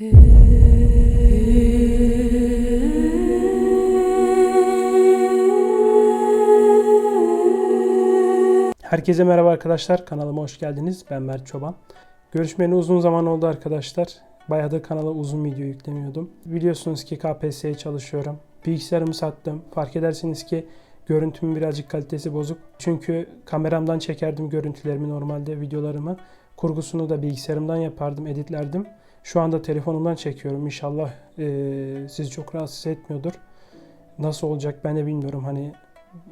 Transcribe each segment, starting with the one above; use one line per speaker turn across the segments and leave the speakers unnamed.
Herkese merhaba arkadaşlar. Kanalıma hoş geldiniz. Ben Mert Çoban. Görüşmeyeli uzun zaman oldu arkadaşlar. Bayağı da kanala uzun video yüklemiyordum. Biliyorsunuz ki KPSS'ye çalışıyorum. Bilgisayarımı sattım. Fark edersiniz ki görüntümün birazcık kalitesi bozuk. Çünkü kameramdan çekerdim görüntülerimi normalde videolarımı. Kurgusunu da bilgisayarımdan yapardım, editlerdim. Şu anda telefonumdan çekiyorum. İnşallah eee sizi çok rahatsız etmiyordur. Nasıl olacak ben de bilmiyorum. Hani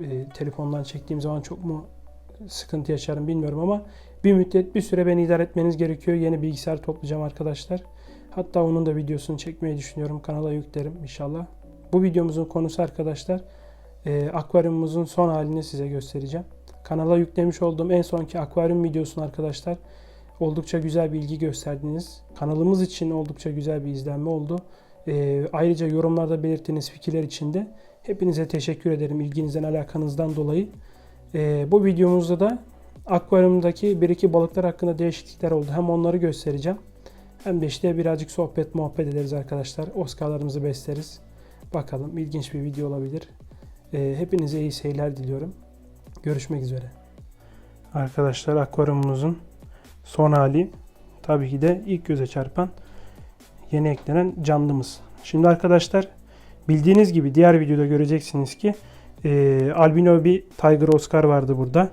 eee, telefondan çektiğim zaman çok mu sıkıntı yaşarım bilmiyorum ama bir müddet bir süre beni idare etmeniz gerekiyor. Yeni bilgisayar toplayacağım arkadaşlar. Hatta onun da videosunu çekmeyi düşünüyorum. Kanala yüklerim inşallah. Bu videomuzun konusu arkadaşlar e, akvaryumumuzun son halini size göstereceğim. Kanala yüklemiş olduğum en sonki akvaryum videosunu arkadaşlar oldukça güzel bir ilgi gösterdiniz. Kanalımız için oldukça güzel bir izlenme oldu. E, ayrıca yorumlarda belirttiğiniz fikirler için de hepinize teşekkür ederim ilginizden alakanızdan dolayı. Ee, bu videomuzda da akvaryumdaki bir iki balıklar hakkında değişiklikler oldu. Hem onları göstereceğim hem de işte birazcık sohbet muhabbet ederiz arkadaşlar. Oscar'larımızı besleriz. Bakalım ilginç bir video olabilir. Ee, hepinize iyi seyirler diliyorum. Görüşmek üzere. Arkadaşlar akvaryumumuzun son hali tabii ki de ilk göze çarpan yeni eklenen canlımız. Şimdi arkadaşlar bildiğiniz gibi diğer videoda göreceksiniz ki e, albino bir Tiger Oscar vardı burada.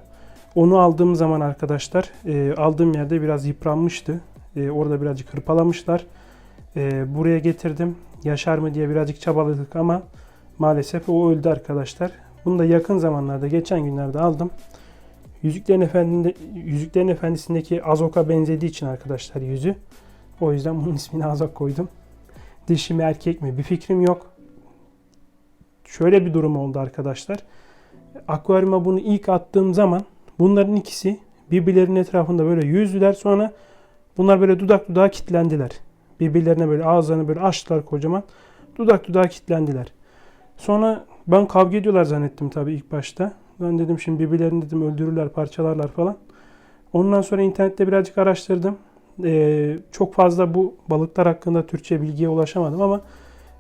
Onu aldığım zaman arkadaşlar e, aldığım yerde biraz yıpranmıştı. E, orada birazcık hırpalamışlar. E, buraya getirdim. Yaşar mı diye birazcık çabaladık ama maalesef o öldü arkadaşlar. Bunu da yakın zamanlarda geçen günlerde aldım. Yüzüklerin, Efendinde, Yüzüklerin Efendisi'ndeki Azok'a benzediği için arkadaşlar yüzü. O yüzden bunun ismini Azok koydum. Dişi mi erkek mi bir fikrim yok şöyle bir durum oldu arkadaşlar. Akvaryuma bunu ilk attığım zaman bunların ikisi birbirlerinin etrafında böyle yüzdüler. Sonra bunlar böyle dudak dudağa kitlendiler. Birbirlerine böyle ağızlarını böyle açtılar kocaman. Dudak dudağa kitlendiler. Sonra ben kavga ediyorlar zannettim tabii ilk başta. Ben dedim şimdi birbirlerini dedim öldürürler, parçalarlar falan. Ondan sonra internette birazcık araştırdım. Ee, çok fazla bu balıklar hakkında Türkçe bilgiye ulaşamadım ama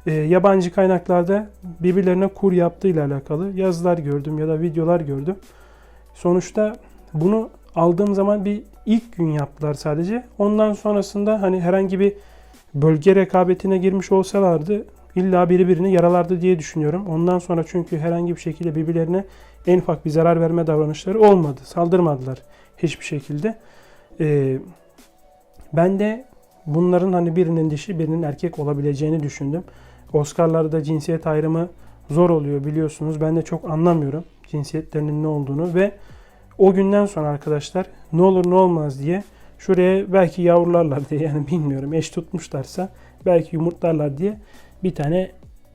e, yabancı kaynaklarda birbirlerine kur yaptığıyla alakalı yazılar gördüm ya da videolar gördüm. Sonuçta bunu aldığım zaman bir ilk gün yaptılar sadece. Ondan sonrasında hani herhangi bir bölge rekabetine girmiş olsalardı illa biri birini yaralardı diye düşünüyorum. Ondan sonra çünkü herhangi bir şekilde birbirlerine en ufak bir zarar verme davranışları olmadı. Saldırmadılar hiçbir şekilde. Ee, ben de bunların hani birinin dişi birinin erkek olabileceğini düşündüm. Oscar'larda cinsiyet ayrımı zor oluyor biliyorsunuz. Ben de çok anlamıyorum cinsiyetlerinin ne olduğunu ve o günden sonra arkadaşlar ne olur ne olmaz diye şuraya belki yavrularlar diye yani bilmiyorum eş tutmuşlarsa belki yumurtlarlar diye bir tane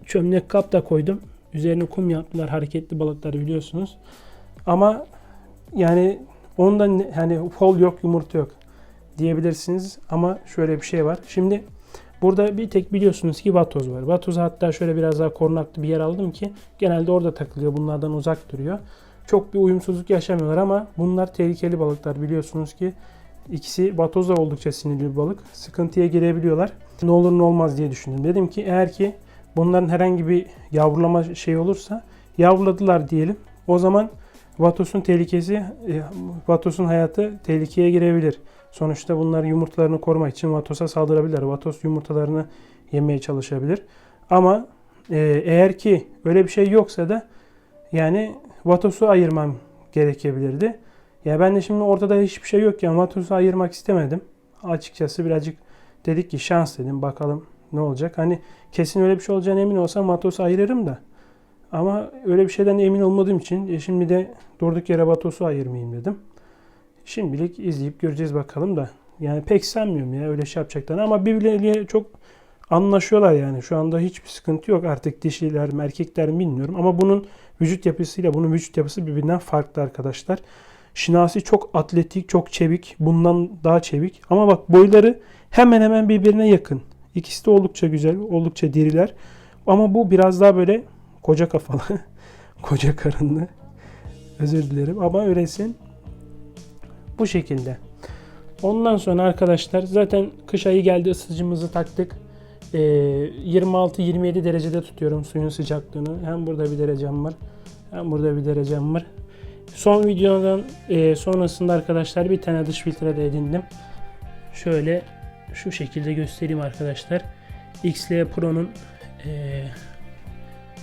çömlek kap da koydum. Üzerine kum yaptılar hareketli balıklar biliyorsunuz. Ama yani ondan hani fol yok yumurta yok diyebilirsiniz ama şöyle bir şey var. Şimdi Burada bir tek biliyorsunuz ki vatoz var. Vatozu hatta şöyle biraz daha korunaklı bir yer aldım ki genelde orada takılıyor. Bunlardan uzak duruyor. Çok bir uyumsuzluk yaşamıyorlar ama bunlar tehlikeli balıklar biliyorsunuz ki. ikisi vatoz da oldukça sinirli bir balık. Sıkıntıya girebiliyorlar. Ne olur ne olmaz diye düşündüm. Dedim ki eğer ki bunların herhangi bir yavrulama şey olursa yavruladılar diyelim. O zaman vatosun tehlikesi, e, vatosun hayatı tehlikeye girebilir. Sonuçta bunlar yumurtalarını korumak için vatosa saldırabilirler. Vatos yumurtalarını yemeye çalışabilir. Ama e, eğer ki öyle bir şey yoksa da yani vatosu ayırmam gerekebilirdi. Ya ben de şimdi ortada hiçbir şey yokken vatosu ayırmak istemedim. Açıkçası birazcık dedik ki şans dedim bakalım ne olacak. Hani kesin öyle bir şey olacağına emin olsam vatosu ayırırım da. Ama öyle bir şeyden emin olmadığım için e, şimdi de durduk yere vatosu ayırmayayım dedim. Şimdilik izleyip göreceğiz bakalım da. Yani pek sanmıyorum ya öyle şey yapacaklarını ama birbirleriyle çok anlaşıyorlar yani. Şu anda hiçbir sıkıntı yok artık dişiler mi erkekler mi bilmiyorum. Ama bunun vücut yapısıyla bunun vücut yapısı birbirinden farklı arkadaşlar. Şinasi çok atletik, çok çevik. Bundan daha çevik. Ama bak boyları hemen hemen birbirine yakın. İkisi de oldukça güzel, oldukça diriler. Ama bu biraz daha böyle koca kafalı, koca karınlı. Özür dilerim ama öylesin. Bu şekilde. Ondan sonra arkadaşlar zaten kış ayı geldi ısıtıcımızı taktık. Ee, 26-27 derecede tutuyorum suyun sıcaklığını. Hem burada bir derecem var. Hem burada bir derecem var. Son videodan e, sonrasında arkadaşlar bir tane dış filtre de edindim. Şöyle şu şekilde göstereyim arkadaşlar. XL Pro'nun e,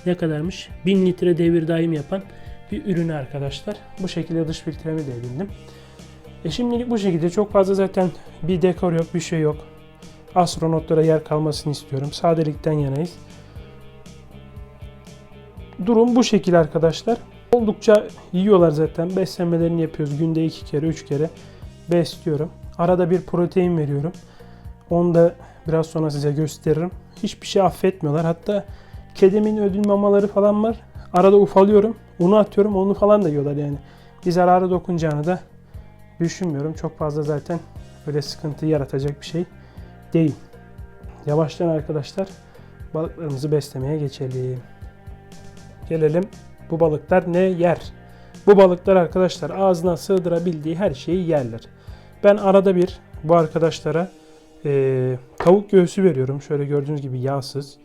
ne kadarmış? 1000 litre devir daim yapan bir ürünü arkadaşlar. Bu şekilde dış filtremi de edindim. E şimdilik bu şekilde çok fazla zaten bir dekor yok, bir şey yok. Astronotlara yer kalmasını istiyorum. Sadelikten yanayız. Durum bu şekilde arkadaşlar. Oldukça yiyorlar zaten. Beslenmelerini yapıyoruz. Günde iki kere, üç kere besliyorum. Arada bir protein veriyorum. Onu da biraz sonra size gösteririm. Hiçbir şey affetmiyorlar. Hatta kedimin ödül mamaları falan var. Arada ufalıyorum. Unu atıyorum. Onu falan da yiyorlar yani. Bir zararı dokunacağını da düşünmüyorum. Çok fazla zaten öyle sıkıntı yaratacak bir şey değil. Yavaştan arkadaşlar balıklarımızı beslemeye geçelim. Gelelim bu balıklar ne yer? Bu balıklar arkadaşlar ağzına sığdırabildiği her şeyi yerler. Ben arada bir bu arkadaşlara e, tavuk göğsü veriyorum. Şöyle gördüğünüz gibi yağsız.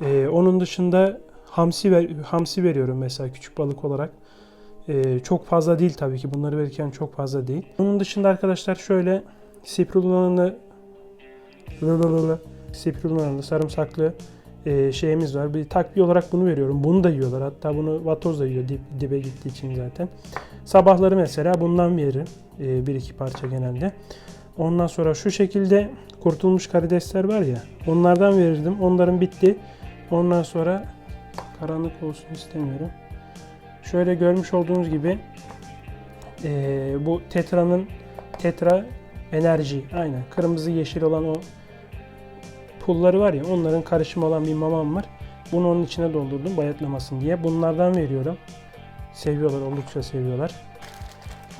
E, onun dışında hamsi ver, hamsi veriyorum mesela küçük balık olarak. E, çok fazla değil tabii ki. Bunları verirken çok fazla değil. Onun dışında arkadaşlar şöyle spirulinalı spirulinalı sarımsaklı e, şeyimiz var. Bir takviye olarak bunu veriyorum. Bunu da yiyorlar. Hatta bunu vatoz da yiyor dip, dibe gittiği için zaten. Sabahları mesela bundan veririm. E, bir iki parça genelde. Ondan sonra şu şekilde kurtulmuş karidesler var ya. Onlardan verirdim. Onların bitti. Ondan sonra karanlık olsun istemiyorum. Şöyle görmüş olduğunuz gibi e, bu Tetra'nın Tetra enerji aynen kırmızı yeşil olan o pulları var ya onların karışımı olan bir mamam var. Bunu onun içine doldurdum bayatlamasın diye. Bunlardan veriyorum. Seviyorlar oldukça seviyorlar.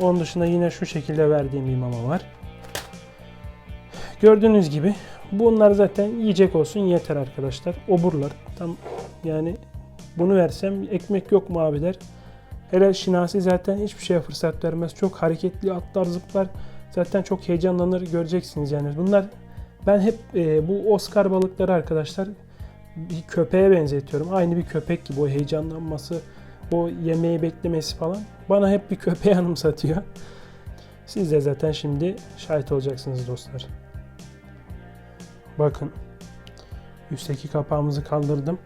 Onun dışında yine şu şekilde verdiğim bir mama var. Gördüğünüz gibi bunlar zaten yiyecek olsun yeter arkadaşlar. Oburlar. Tam yani bunu versem ekmek yok mu abi der. Hele Şinasi zaten hiçbir şeye fırsat vermez. Çok hareketli atlar zıplar. Zaten çok heyecanlanır göreceksiniz yani. Bunlar ben hep e, bu Oscar balıkları arkadaşlar bir köpeğe benzetiyorum. Aynı bir köpek gibi o heyecanlanması, o yemeği beklemesi falan bana hep bir köpeği anımsatıyor. Siz de zaten şimdi şahit olacaksınız dostlar. Bakın. Üstteki kapağımızı kaldırdım.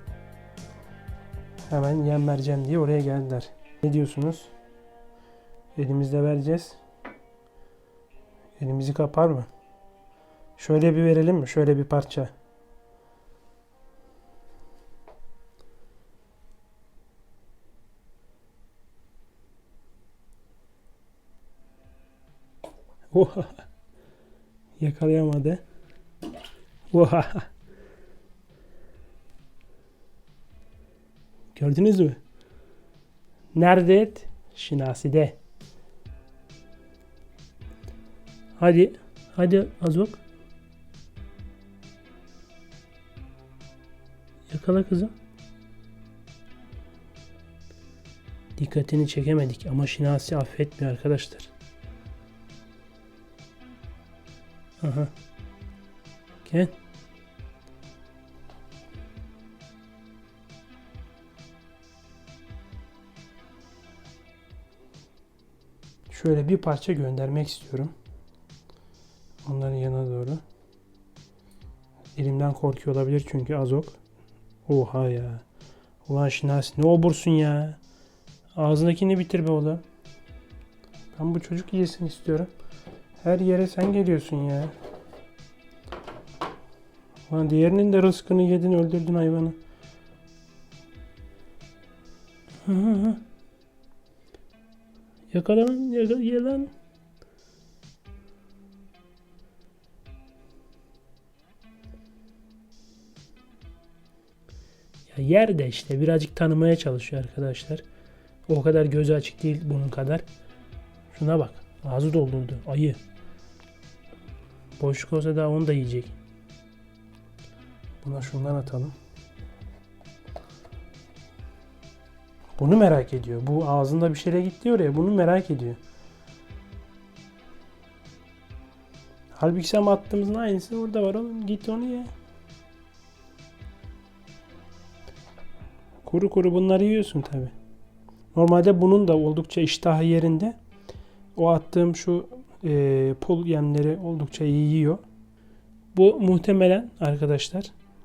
Hemen yem vereceğim diye oraya geldiler. Ne diyorsunuz? Elimizde vereceğiz. Elimizi kapar mı? Şöyle bir verelim mi? Şöyle bir parça. Oha. Yakalayamadı. Gördünüz mü? Nerede? Şinasi'de. Hadi. Hadi Azok. Yakala kızım. Dikkatini çekemedik ama Şinasi affetmiyor arkadaşlar. Aha. Gel. Şöyle bir parça göndermek istiyorum. Onların yanına doğru. Elimden korkuyor olabilir çünkü azok. Oha ya. Ulan Şinasi ne obursun ya. Ağzındakini bitir be oğlum. Ben bu çocuk yesin istiyorum. Her yere sen geliyorsun ya. Ulan diğerinin de rızkını yedin öldürdün hayvanı. Hı hı hı. Yakala lan, yakala, ye lan. Ya yer işte birazcık tanımaya çalışıyor arkadaşlar. O kadar gözü açık değil bunun kadar. Şuna bak. Ağzı doldurdu. Ayı. Boşluk olsa daha onu da yiyecek. Buna şundan atalım. Bunu merak ediyor. Bu ağzında bir şeyle gitti oraya. Bunu merak ediyor. Halbuki sen attığımızın aynısı orada var oğlum. Git onu ye. Kuru kuru bunları yiyorsun tabi. Normalde bunun da oldukça iştahı yerinde. O attığım şu e, pul yemleri oldukça iyi yiyor. Bu muhtemelen arkadaşlar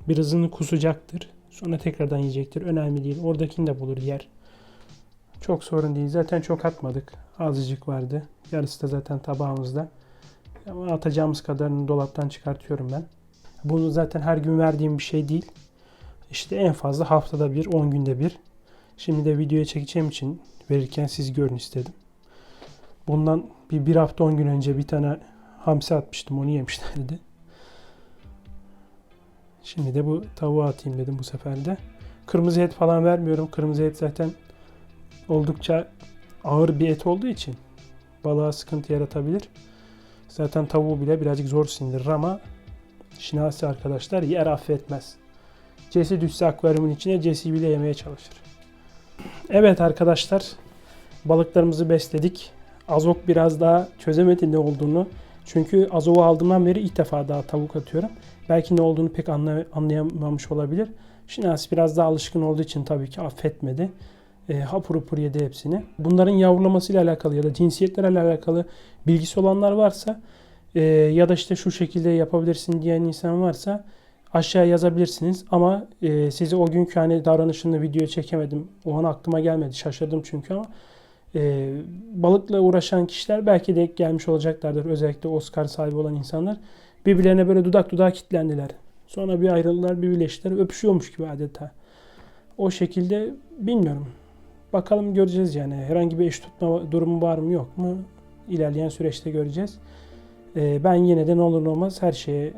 birazını kusacaktır. Sonra tekrardan yiyecektir. Önemli değil. Oradakini de bulur yer. Çok sorun değil. Zaten çok atmadık. Azıcık vardı. Yarısı da zaten tabağımızda. Ama atacağımız kadarını dolaptan çıkartıyorum ben. Bunu zaten her gün verdiğim bir şey değil. İşte en fazla haftada bir, 10 günde bir. Şimdi de videoya çekeceğim için verirken siz görün istedim. Bundan bir, bir hafta 10 gün önce bir tane hamsi atmıştım. Onu yemişlerdi. Şimdi de bu tavuğa atayım dedim bu sefer de. Kırmızı et falan vermiyorum. Kırmızı et zaten oldukça ağır bir et olduğu için balığa sıkıntı yaratabilir. Zaten tavuğu bile birazcık zor sindirir ama şinasi arkadaşlar yer affetmez. Cesi düşse akvaryumun içine Cesi bile yemeye çalışır. Evet arkadaşlar balıklarımızı besledik. Azok biraz daha çözemedi ne olduğunu. Çünkü Azok'u aldığımdan beri ilk defa daha tavuk atıyorum. Belki ne olduğunu pek anla- anlayamamış olabilir. Şinasi biraz daha alışkın olduğu için tabii ki affetmedi. E, hapur hapur yedi hepsini. Bunların yavrulamasıyla alakalı ya da cinsiyetlerle alakalı bilgisi olanlar varsa e, ya da işte şu şekilde yapabilirsin diyen insan varsa aşağıya yazabilirsiniz. Ama e, size o günkü hani davranışını videoya çekemedim. O an aklıma gelmedi. Şaşırdım çünkü ama e, balıkla uğraşan kişiler belki denk gelmiş olacaklardır. Özellikle Oscar sahibi olan insanlar. Birbirlerine böyle dudak dudağa kitlendiler. Sonra bir ayrıldılar, bir birleştiler. Öpüşüyormuş gibi adeta. O şekilde bilmiyorum. Bakalım göreceğiz yani. Herhangi bir eş tutma durumu var mı yok mu? İlerleyen süreçte göreceğiz. E, ben yine de ne olur ne olmaz her şeye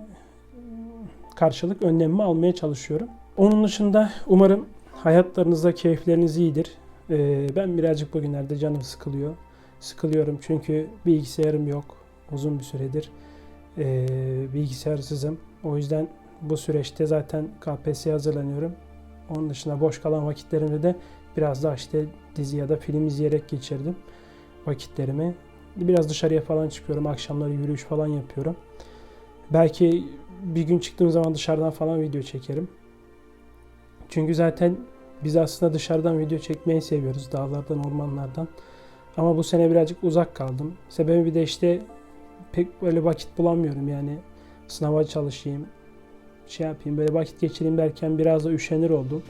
karşılık önlemimi almaya çalışıyorum. Onun dışında umarım hayatlarınızda keyifleriniz iyidir. Ee, ben birazcık bugünlerde canım sıkılıyor. Sıkılıyorum çünkü bilgisayarım yok uzun bir süredir. Ee, bilgisayarsızım. O yüzden bu süreçte zaten KPSS'ye hazırlanıyorum. Onun dışında boş kalan vakitlerimde de biraz daha işte dizi ya da film izleyerek geçirdim vakitlerimi. Biraz dışarıya falan çıkıyorum. Akşamları yürüyüş falan yapıyorum. Belki bir gün çıktığım zaman dışarıdan falan video çekerim. Çünkü zaten biz aslında dışarıdan video çekmeyi seviyoruz. Dağlardan, ormanlardan. Ama bu sene birazcık uzak kaldım. Sebebi bir de işte pek böyle vakit bulamıyorum yani. Sınava çalışayım, şey yapayım, böyle vakit geçireyim derken biraz da üşenir oldum.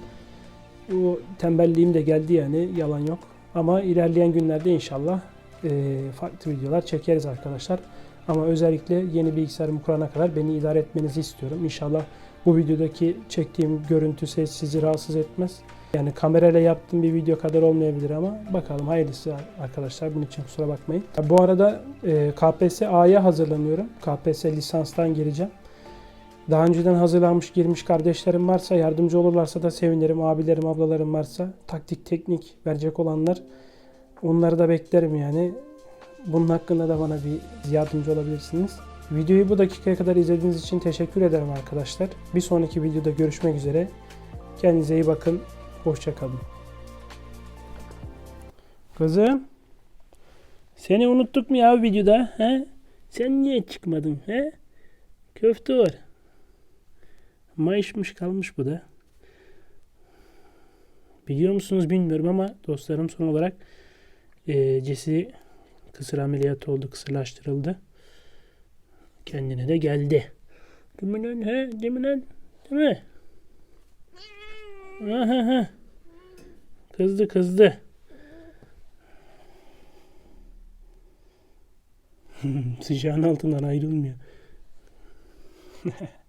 O tembelliğim de geldi yani, yalan yok. Ama ilerleyen günlerde inşallah e, farklı videolar çekeriz arkadaşlar. Ama özellikle yeni bilgisayarımı kurana kadar beni idare etmenizi istiyorum. İnşallah bu videodaki çektiğim görüntü ses sizi rahatsız etmez. Yani kamerayla yaptığım bir video kadar olmayabilir ama bakalım hayırlısı arkadaşlar bunun için kusura bakmayın. Bu arada e, KPSS A'ya hazırlanıyorum. KPSS lisanstan gireceğim. Daha önceden hazırlanmış girmiş kardeşlerim varsa yardımcı olurlarsa da sevinirim. Abilerim ablalarım varsa taktik teknik verecek olanlar onları da beklerim yani. Bunun hakkında da bana bir yardımcı olabilirsiniz. Videoyu bu dakikaya kadar izlediğiniz için teşekkür ederim arkadaşlar. Bir sonraki videoda görüşmek üzere. Kendinize iyi bakın. Hoşçakalın. Kızım. Seni unuttuk mu ya videoda? He? Sen niye çıkmadın? He? Köfte var. Mayışmış kalmış bu da. Biliyor musunuz bilmiyorum ama dostlarım son olarak e, Cesi kısır ameliyatı oldu, kısırlaştırıldı. Kendine de geldi. Değil? He? Değil? Değil mi? Ha ha ha. Kızdı kızdı. Sıcağın altından ayrılmıyor.